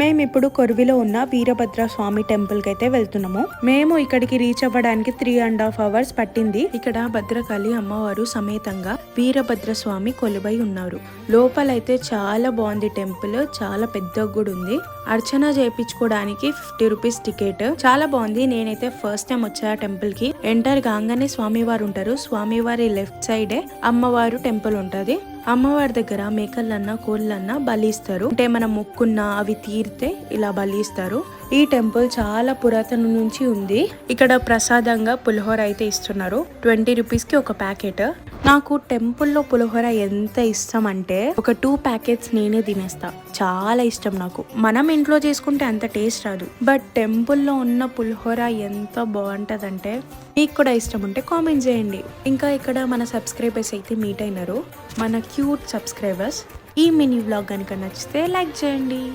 మేము ఇప్పుడు కొరివిలో ఉన్న వీరభద్ర స్వామి టెంపుల్కి అయితే వెళ్తున్నాము. మేము ఇక్కడికి రీచ్ అవ్వడానికి త్రీ అండ్ హాఫ్ అవర్స్ పట్టింది. ఇక్కడ భద్రకాళి అమ్మవారు సమేతంగా వీరభద్ర స్వామి కొలువై ఉన్నారు. లోపలైతే చాలా బాగుంది టెంపుల్ చాలా పెద్ద గుడి ఉంది. అర్చన చేయించుకోవడానికి ఫిఫ్టీ రూపీస్ టికెట్ చాలా బాగుంది. నేనైతే ఫస్ట్ టైం వచ్చా టెంపుల్కి. ఎంటర్ కాగానే స్వామివారు ఉంటారు. స్వామివారి లెఫ్ట్ సైడే అమ్మవారు టెంపుల్ ఉంటది. అమ్మవారి దగ్గర మేకలన్నా కోళ్ళన్నా బలిస్తారు అంటే మనం మొక్కున్నా అవి తీరితే ఇలా బలిస్తారు ఈ టెంపుల్ చాలా పురాతన నుంచి ఉంది. ఇక్కడ ప్రసాదంగా పులిహోర అయితే ఇస్తున్నారు. ట్వంటీ రూపీస్కి ఒక ప్యాకెట్. నాకు టెంపుల్లో పులిహోర ఎంత ఇష్టం అంటే ఒక టూ ప్యాకెట్స్ నేనే తినేస్తా. చాలా ఇష్టం నాకు. మనం ఇంట్లో చేసుకుంటే అంత టేస్ట్ రాదు. బట్ టెంపుల్లో ఉన్న పులిహోర ఎంత బాగుంటుందంటే మీకు కూడా ఇష్టం ఉంటే కామెంట్ చేయండి. ఇంకా ఇక్కడ మన సబ్స్క్రైబర్స్ అయితే మీట్ అయినారు. మన క్యూట్ సబ్స్క్రైబర్స్. ఈ మినీ వ్లాగ్ కనుక నచ్చితే లైక్ చేయండి.